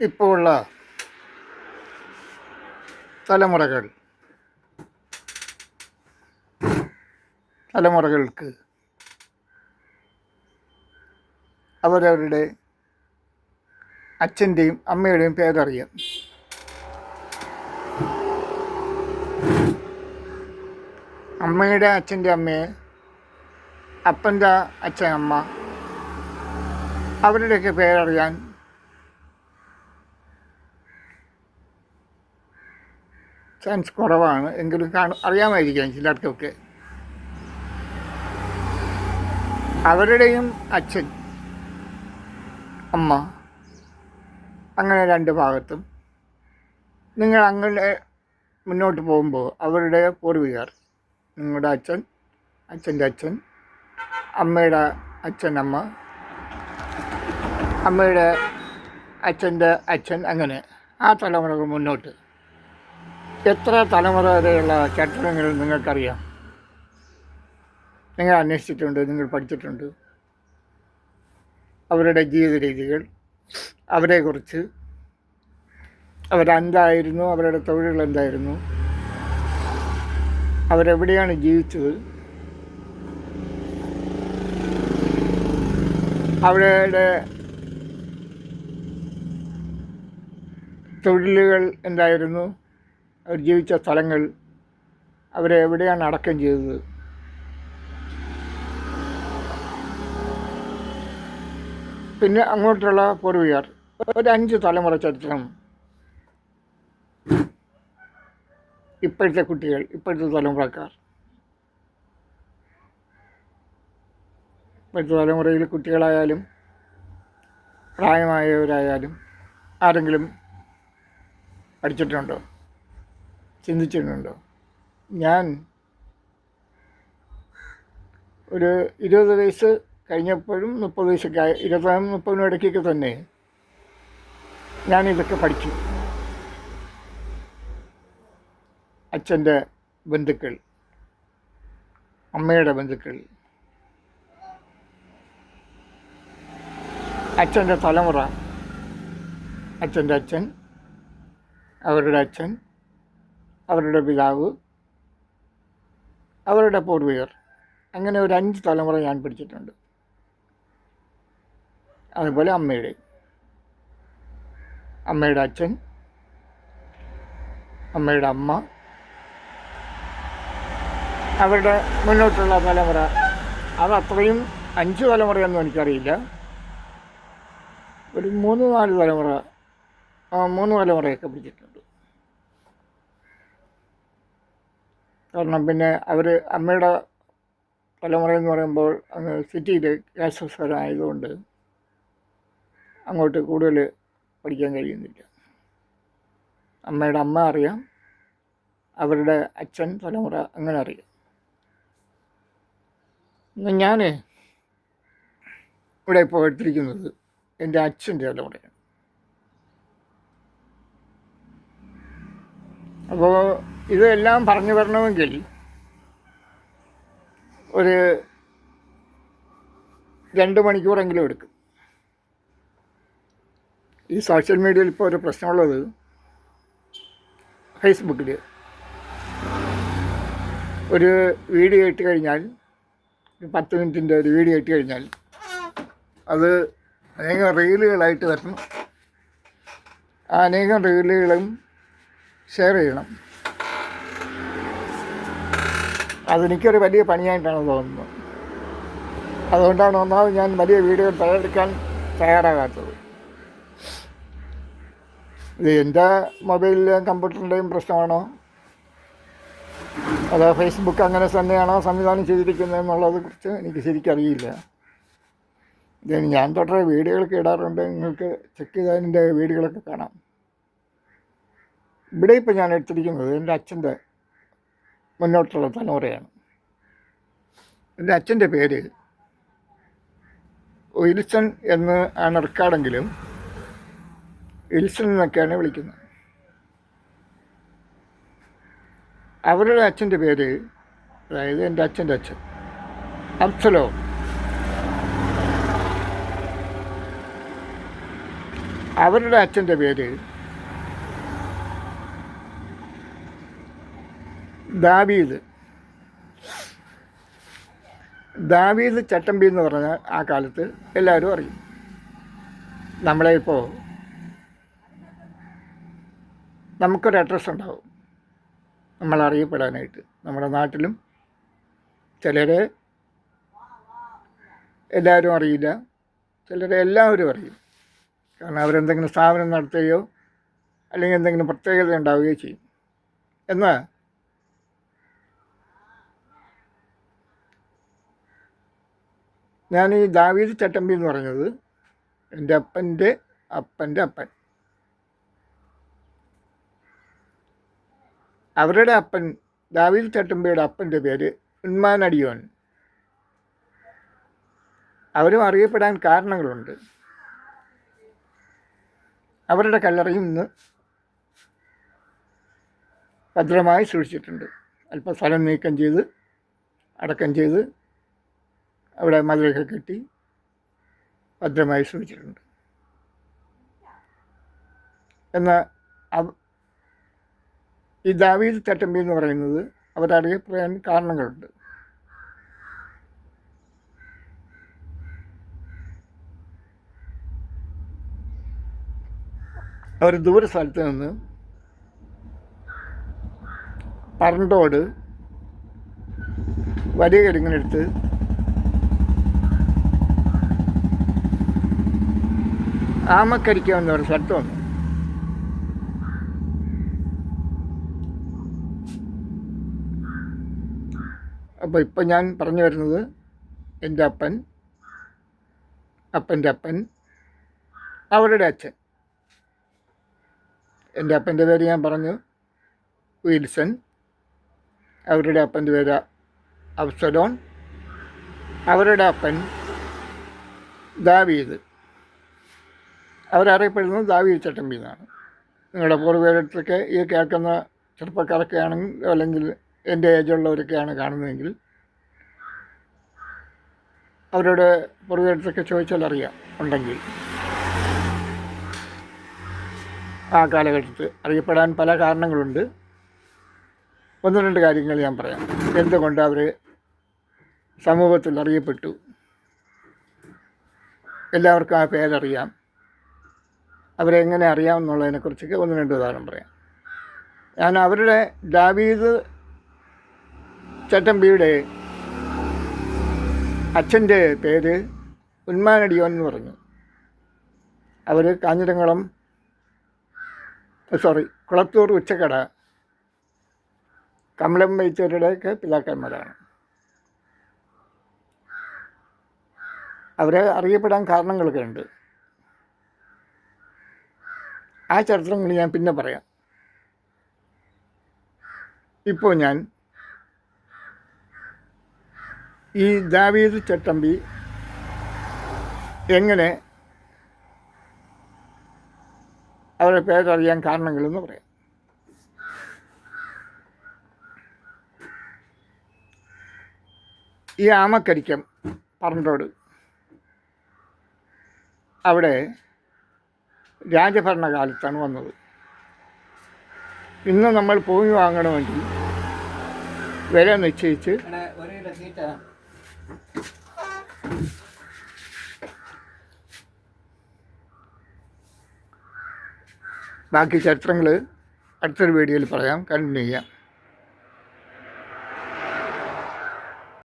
ഇപ്പോൾ ഉള്ള തലമുറകൾ തലമുറകൾക്ക് അവരവരുടെ അച്ഛന്റെയും അമ്മയുടെയും പേരറിയാം. അമ്മയുടെ അച്ഛന്റെ അമ്മയെ അപ്പന്റെ അച്ഛൻ അമ്മ അവരുടെയൊക്കെ പേരറിയാൻ ചാൻസ് കുറവാണ്. എങ്കിലും കാണും അറിയാമായിരിക്കാം ചിലർക്കൊക്കെ. അവരുടെയും അച്ഛൻ അമ്മ അങ്ങനെ രണ്ട് ഭാഗത്തും. നിങ്ങൾ അങ്ങനെ മുന്നോട്ട് പോകുമ്പോൾ അവരുടെ പൂർവികർ നിങ്ങളുടെ അച്ഛൻ അച്ഛന്റെ അച്ഛൻ അമ്മയുടെ അച്ഛൻ അമ്മ അമ്മയുടെ അച്ഛന്റെ അച്ഛൻ അങ്ങനെ ആ തലമുറകൾ മുന്നോട്ട്. എത്ര തലമുറ വരെയുള്ള ചരിത്രങ്ങൾ നിങ്ങൾക്കറിയാം? നിങ്ങൾ അന്വേഷിച്ചിട്ടുണ്ട് നിങ്ങൾ പഠിച്ചിട്ടുണ്ട്. അവരുടെ ജീവിത രീതികൾ അവരെക്കുറിച്ച് അവരെന്തായിരുന്നു അവരുടെ തൊഴിലുകൾ എന്തായിരുന്നു? അവരെവിടെയാണ് ജീവിച്ചത്? അവരുടെ തൊഴിലുകൾ എന്തായിരുന്നു? അവർ ജീവിച്ച സ്ഥലങ്ങൾ അവരെ എവിടെയാണ് അടക്കം ചെയ്തത്? പിന്നെ അങ്ങോട്ടുള്ള പൂർവികർ ഒരു അഞ്ച് തലമുറ ചരിത്രം. ഇപ്പോഴത്തെ കുട്ടികൾ ഇപ്പോഴത്തെ തലമുറക്കാർ. ഇപ്പോഴത്തെ തലമുറയിൽ കുട്ടികളായാലും പ്രായമായവരായാലും ആരെങ്കിലും പഠിച്ചിട്ടുണ്ടോ? ചിന്തിച്ചിട്ടുണ്ടോ? ഞാൻ ഒരു ഇരുപത് വയസ്സ് കഴിഞ്ഞപ്പോഴും മുപ്പത് വയസ്സൊക്കെ ഇരുപതാം മുപ്പതിനും ഇടയ്ക്കൊക്കെ തന്നെ ഞാനിതൊക്കെ പഠിച്ചു. അച്ഛന്റെ ബന്ധുക്കൾ അമ്മയുടെ ബന്ധുക്കൾ അച്ഛന്റെ തലമുറ അച്ഛന്റെ അച്ഛൻ അവരുടെ അച്ഛൻ അവരുടെ പിതാവ് അവരുടെ പൂർവികർ. അങ്ങനെ ഒരു അഞ്ച് തലമുറ ഞാൻ പിടിച്ചിട്ടുണ്ട്. അതുപോലെ അമ്മയുടെ. അമ്മയുടെ അച്ഛൻ അമ്മയുടെ അമ്മ അവരുടെ മുന്നോട്ടുള്ള തലമുറ. അത് അത്രയും അഞ്ച് തലമുറയൊന്നും എനിക്കറിയില്ല. ഒരു മൂന്ന് നാല് തലമുറ മൂന്ന് തലമുറയൊക്കെ പിടിച്ചിട്ടുണ്ട്. കാരണം പിന്നെ അവർ അമ്മയുടെ തലമുറ എന്ന് പറയുമ്പോൾ അങ്ങ് സിറ്റിയിൽ രാക്ഷസരായതുകൊണ്ട് അങ്ങോട്ട് കൂടുതൽ പഠിക്കാൻ കഴിയുന്നില്ല. അമ്മയുടെ അമ്മ അറിയാം അവരുടെ അച്ഛൻ തലമുറ അങ്ങനെ അറിയാം. ഞാൻ ഇവിടെ ഇപ്പോൾ എടുത്തിരിക്കുന്നത് എന്റെ അച്ഛന്റെ തലമുറയാണ്. അപ്പോൾ ഇതെല്ലാം പറഞ്ഞു വരണമെങ്കിൽ ഒരു രണ്ട് മണിക്കൂറെങ്കിലും എടുക്കും. ഈ സോഷ്യൽ മീഡിയയിൽ ഇപ്പോൾ ഒരു പ്രശ്നമുള്ളത് ഫേസ്ബുക്കിൽ ഒരു വീഡിയോ ഇട്ട് കഴിഞ്ഞാൽ ഒരു പത്ത് മിനിറ്റിന്റെ ഒരു വീഡിയോ ഇട്ട് കഴിഞ്ഞാൽ അത് അനേകം റീലുകളായിട്ട് വരണം ആ അനേകം റീലുകളും ഷെയർ ചെയ്യണം. അതെനിക്കൊരു വലിയ പണിയായിട്ടാണ് തോന്നുന്നത്. അതുകൊണ്ടാണ് ഒന്നാമത് ഞാൻ വലിയ വീഡിയോ തയ്യാറെടുക്കാൻ തയ്യാറാകാത്തത്. ഇത് എന്റെ മൊബൈലിലെയും കമ്പ്യൂട്ടറിന്റെയും പ്രശ്നമാണോ? അതോ ഫേസ്ബുക്ക് അങ്ങനെ തന്നെയാണോ സംവിധാനം ചെയ്തിരിക്കുന്നത് എന്നുള്ളത് കുറിച്ച് എനിക്ക് ശരിക്കറിയില്ല ഞാൻ തൊട്ടേ വീഡിയോകളൊക്കെ ഇടാറുണ്ട്. നിങ്ങൾക്ക് ചെക്ക് ചെയ്താൽ എന്റെ വീഡിയോകളൊക്കെ കാണാം. ഇവിടെ ഇപ്പോൾ ഞാൻ എടുത്തിരിക്കുന്നത് എന്റെ അച്ഛന്റെ മുന്നോട്ടുള്ള തലമുറയാണ്. എന്റെ അച്ഛന്റെ പേര് വിൽസൺ എന്ന് ആണ് റെക്കാർഡെങ്കിലും വിൽസൺ എന്നൊക്കെയാണ് വിളിക്കുന്നത്. അവരുടെ അച്ഛന്റെ പേര് അതായത് എന്റെ അച്ഛന്റെ അച്ഛൻ അബ്സലോ. അവരുടെ അച്ഛന്റെ പേര് ദാവീദ്. ദാവീദ് ചട്ടമ്പി എന്ന് പറഞ്ഞ ആ കാലത്ത് എല്ലാവരും അറിയും. നമ്മളെ ഇപ്പോൾ നമുക്കൊരു അഡ്രസ്സ് ഉണ്ടാവും. നമ്മളറിയപ്പെടാനായിട്ട് നമ്മുടെ നാട്ടിലും ചിലരെ എല്ലാവരും അറിയില്ല. ചിലരെ എല്ലാവരും അറിയും. കാരണം അവരെന്തെങ്കിലും സ്ഥാപനം നടത്തുകയോ അല്ലെങ്കിൽ എന്തെങ്കിലും പ്രത്യേകത ഉണ്ടാവുകയോ ചെയ്യും. എന്നാൽ ഞാൻ ഈ ദാവീദ് ചട്ടമ്പി എന്ന് പറഞ്ഞത് എന്റെ അപ്പന്റെ അപ്പന്റെ അപ്പൻ. അവരുടെ അപ്പൻ ദാവീദ് ചട്ടമ്പിയുടെ അപ്പന്റെ പേര് ഉന്മാനടിയോൻ. അവരും അറിയപ്പെടാൻ കാരണങ്ങളുണ്ട്. അവരുടെ കല്ലറയും ഇന്ന് ഭദ്രമായി സൂക്ഷിച്ചിട്ടുണ്ട്. അല്പം സ്ഥലം നീക്കം ചെയ്ത് അടക്കം ചെയ്ത് അവിടെ മതിലൊക്കെ കെട്ടി ഭദ്രമായി സൂക്ഷിച്ചിട്ടുണ്ട് എന്നാൽ ഈ ദാവീദ് തട്ടമ്പി എന്ന് പറയുന്നത് അവരറിയപ്പെടാൻ കാരണങ്ങളുണ്ട്. അവർ ദൂര സ്ഥലത്ത് നിന്ന് പറണ്ടോട് വലിയ കരിങ്ങനെടുത്ത് ആമക്കരിക്ക എന്ന് പറഞ്ഞ സ്ഥലത്ത് വന്നു. അപ്പോൾ ഇപ്പം ഞാൻ പറഞ്ഞു വരുന്നത് എന്റെ അപ്പൻ അപ്പന്റെ അപ്പൻ അവരുടെ അച്ഛൻ. എന്റെ അപ്പന്റെ പേര് ഞാൻ പറഞ്ഞു വിൽസൺ. അവരുടെ അപ്പന്റെ പേര് അബ്സലോൺ. അവരുടെ അപ്പൻ ദാവീദ്. അവരറിയപ്പെടുന്നത് ദാവീദ് ചട്ടമ്പി എന്നാണ് നിങ്ങളുടെ പൂർവീകത്തൊക്കെ ഈ കേൾക്കുന്ന ചെറുപ്പക്കാരൊക്കെ ആണെങ്കിൽ അല്ലെങ്കിൽ എന്റെ ഏജുള്ളവരൊക്കെയാണ് കാണുന്നതെങ്കിൽ അവരുടെ പൂർവീകത്തൊക്കെ ചോദിച്ചാൽ അറിയാം ഉണ്ടെങ്കിൽ. ആ കാലഘട്ടത്തിൽ അറിയപ്പെടാൻ പല കാരണങ്ങളുണ്ട്. ഒന്ന് രണ്ട് കാര്യങ്ങൾ ഞാൻ പറയാം. എന്തുകൊണ്ട് അവർ സമൂഹത്തിൽ അറിയപ്പെട്ടു? എല്ലാവർക്കും ആ പേരറിയാം. അവരെ എങ്ങനെ അറിയാം എന്നുള്ളതിനെക്കുറിച്ചൊക്കെ ഒന്ന് രണ്ട് ഉദാഹരണം പറയാം. ഞാൻ അവരുടെ ദാവീദ് ചട്ടമ്പിയുടെ അച്ഛന്റെ പേര് ഉന്മാനടിയോൻ എന്ന് പറഞ്ഞു. അവർ കാഞ്ഞിരംകുളം സോറി കുളത്തൂർ ഉച്ചക്കട കമലം വൈച്ചവരുടെയൊക്കെ പിതാക്കന്മാരാണ്. അവരെ അറിയപ്പെടാൻ കാരണങ്ങളൊക്കെ ഉണ്ട്. ആ ചരിത്രങ്ങൾ ഞാൻ പിന്നെ പറയാം. ഇപ്പോൾ ഞാൻ ഈ ദാവീദ് ചട്ടമ്പി എങ്ങനെ അവരുടെ പേരറിയാൻ കാരണങ്ങളെന്ന് പറയാം. ഈ ആമക്കരിക്കം പറഞ്ഞോട് അവിടെ രാജഭരണകാലത്താണ് വന്നത്. ഇന്ന് നമ്മൾ ഭൂമി വാങ്ങണമെങ്കിൽ വില നിശ്ചയിച്ച് ബാക്കി ചരിത്രങ്ങൾ അടുത്തൊരു വീഡിയോയിൽ പറയാം കണ്ടിന്യൂ ചെയ്യാം.